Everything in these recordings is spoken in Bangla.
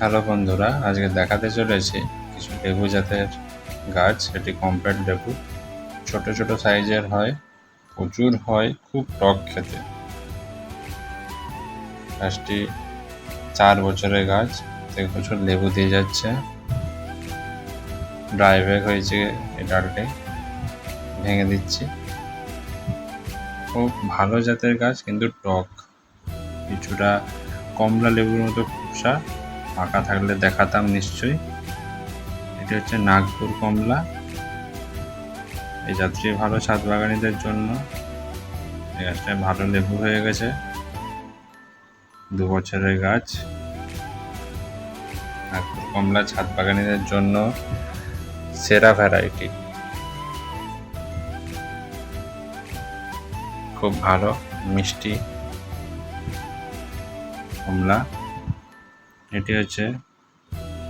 হ্যালো বন্ধুরা, আজকে দেখাতে চলেছি কিছু লেবু জাতের গাছ। এটি কমপ্লেট লেবু। ছোট ছোট সাইজের হয়, প্রচুর হয়, খুব টক খেতে। গাছটি চার বছরের গাছ এক বছর লেবু দিয়ে যাচ্ছে। ড্রাই ব্যাগ হয়েছে এই ডালটি। ভেঙে দিচ্ছি। খুব ভালো জাতের গাছ, কিন্তু টক। কিছুটা কমলা লেবুর মতো খুবসা ফাঁকা থাকলে দেখাতাম নিশ্চয়ই। এটি হচ্ছে নাগপুর কমলা। এই যাত্রী ভালো ছাদ বাগানিদের জন্য। এই গাছটায় ভালো লেবু হয়ে গেছে। দু বছরের গাছ। নাগপুর কমলা ছাদ বাগানিদের জন্য সেরা ভ্যারাইটি। খুব ভালো, মিষ্টি কমলা। এটি হচ্ছে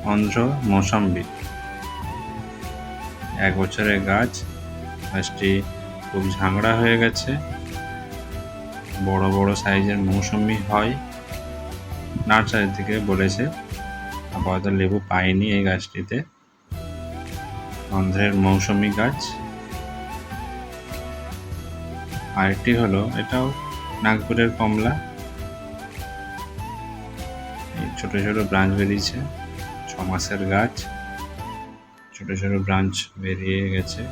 অন্ধ্র মৌসম্বি এক বছরের গাছ, গাছটি খুব ঝাংড়া হয়ে গেছে। বড় বড় সাইজের মৌসুমি হয়। নার্সারি থেকে বলেছে, আপাতত লেবু পাইনি এই গাছটিতে। অন্ধ্রের মৌসুমি গাছ। আরেকটি হলো, এটাও নাগপুরের কমলা। ছোট ছোট ব্রাঞ্চ বেরিয়েছে, ছ মাসের গাছ, ছোট ছোট ব্রাঞ্চ বেরিয়ে গেছে।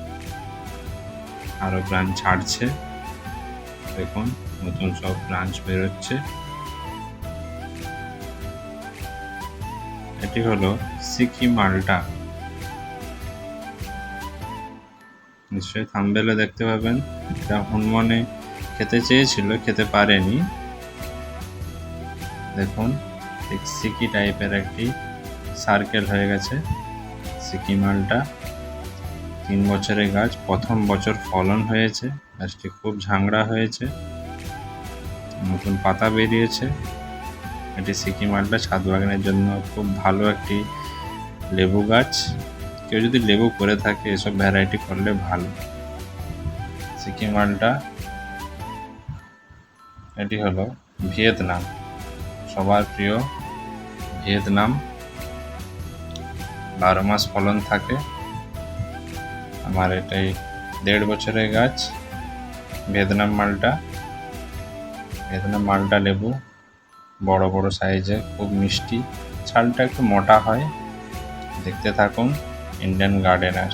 আরও ব্রাঞ্চ ছাড়ছে। দেখুন, নতুন সব ব্রাঞ্চ বেরোচ্ছে। এটি হলো সিকি মালটা। নিশ্চয়ই থাম্বেলে দেখতে পাবেন। এটা হনুমানে খেতে চেয়েছিল, খেতে পারেনি। দেখুন ঠিক সিকি টাইপের একটি সার্কেল হয়ে গেছে। সিকি মালটা তিন বছরের গাছ, প্রথম বছর ফলন হয়েছে, গাছটি খুব ঝাংড়া হয়েছে। নতুন পাতা বেরিয়েছে। এটি সিকি মালটা ছাদ বাগানের জন্য খুব ভালো একটি লেবু গাছ। কেউ যদি লেবু করে থাকে, এসব ভ্যারাইটি করলে ভালো। সিকি মালটা, এটি হলো ভিয়েতনাম। সবার প্রিয় ভিয়েতনাম। বারো মাস ফলন থাকে। আমার এটাই দেড় বছরের গাছ। ভিয়েতনাম মালটা। ভিয়েতনাম মালটা লেবু। বড় বড় সাইজের খুব মিষ্টি। ছালটা একটু মোটা হয়। দেখতে থাকুন, ইন্ডিয়ান গার্ডেনার।